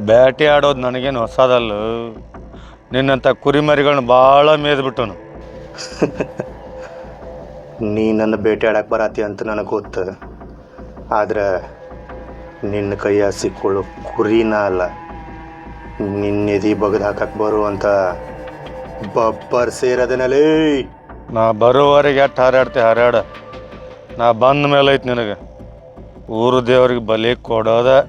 ಬ್ಯಾಟಿ ಆಡೋದು ನನಗೇನು ಹೊಸದಲ್ಲ. ನಿನ್ನಂಥ ಕುರಿಮರಿಗಳನ್ನ ಭಾಳ ಮೇದ್ಬಿಟ್ಟನು ನೀ ನನ್ನ ಬೇಟೆ ಆಡಕ್ಕೆ ಬರತಿ ಅಂತ ನನಗೆ ಗೊತ್ತು. ಆದ್ರೆ ನಿನ್ನ ಕೈಯ ಸಿಕ್ಕೊಳ್ಳೋ ಕುರಿನ ಅಲ್ಲ. ನಿನ್ನ ಎದಿ ಬಗ್ದು ಹಾಕಕ್ಕೆ ಬರುವಂಥ ಬಬ್ಬರ್ ಸೇರದನಲೇ. ನಾ ಬರೋವರೆಗೆ ಎಷ್ಟು ಹಾರಾಡ್ತೆ ಹಾರಾಡ. ನಾ ಬಂದ ಮೇಲೆ ಐತೆ ನಿನಗೆ. ಊರು ದೇವ್ರಿಗೆ ಬಲಿ ಕೊಡೋದ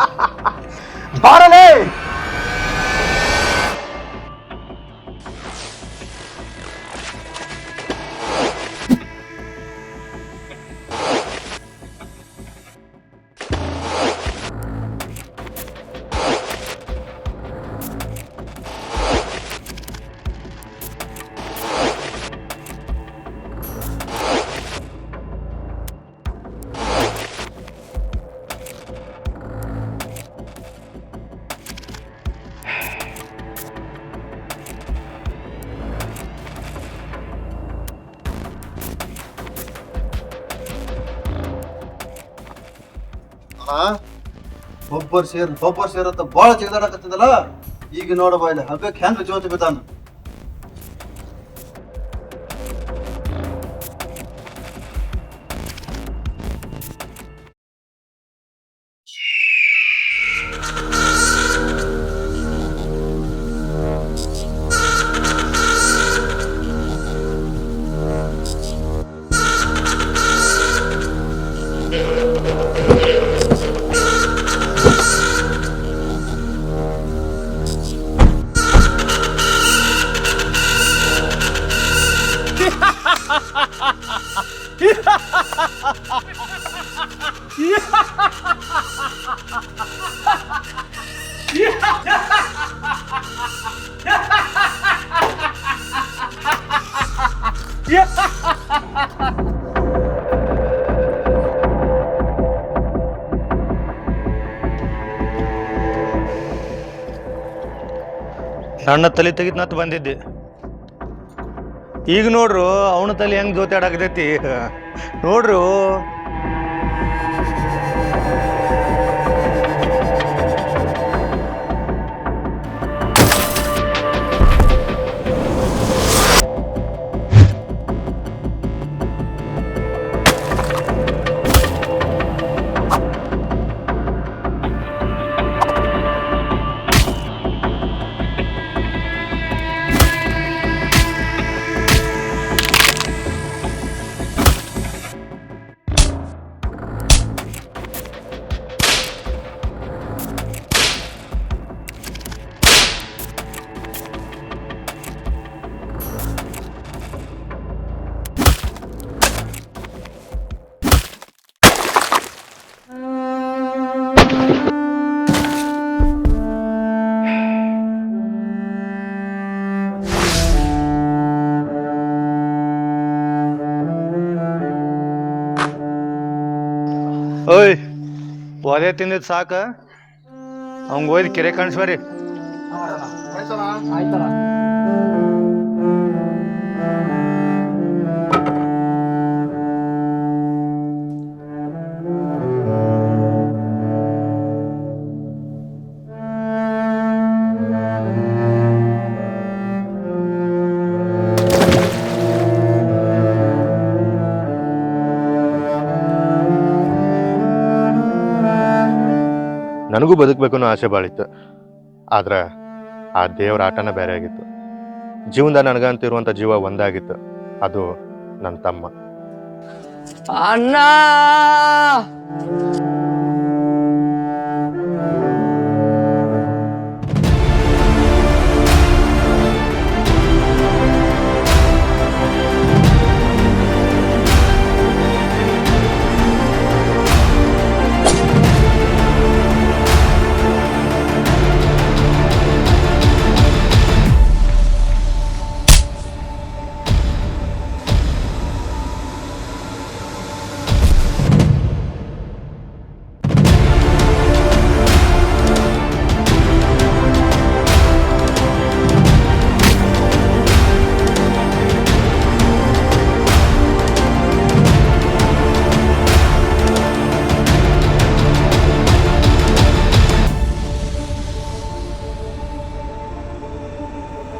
ಒಬ್ಬರು ಸೇರ್ ಒಬ್ಬರು ಅಂತ ಭಾಳ ಜಿಗದಾಡಕತ್ತದಲ್ಲ ಈಗ ನೋಡಬಾ ಇಲ್ಲಿ ಹಬ್ಬಕ್ಕೆ ಹೆಂಗ್ ಜೋತಿ ಬಿದ್ದಾನ? ನನ್ನ ತಲೆ ತೆಗೆದ್ನತ್ ಬಂದಿದ್ದೆ. ಈಗ ನೋಡ್ರು ಅವನ ತಲೆ ಹೆಂಗ್ ಆಡಕತೈತಿ ನೋಡ್ರು ಓಯ್ ಒದೆ ತಿಂದಿದ್ ಸಾಕ? ಅವಂಗ ಹೋಯ್ದು ಕೆರೆ ಕಾಣಿಸ್ಬರಿ ನನಗೂ ಬದುಕಬೇಕು ಅನ್ನೋ ಆಸೆ ಭಾಳಿತ್ತು ಆದ್ರೆ ಆ ದೇವ್ರ ಆಟನ ಬೇರೆ ಆಗಿತ್ತು. ಜೀವನದ ನನಗಂತಿರುವಂಥ ಜೀವ ಒಂದಾಗಿತ್ತು. ಅದು ನನ್ನ ತಮ್ಮ. ಅಣ್ಣ!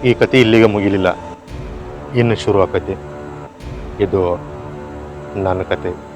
ಈ ಕತೆ ಇಲ್ಲಿಗೆ ಮುಗಿಲಿಲ್ಲ. ಇನ್ನು ಶುರು ಆಕತಿ ಇದು ನನ್ನ ಕತೆ.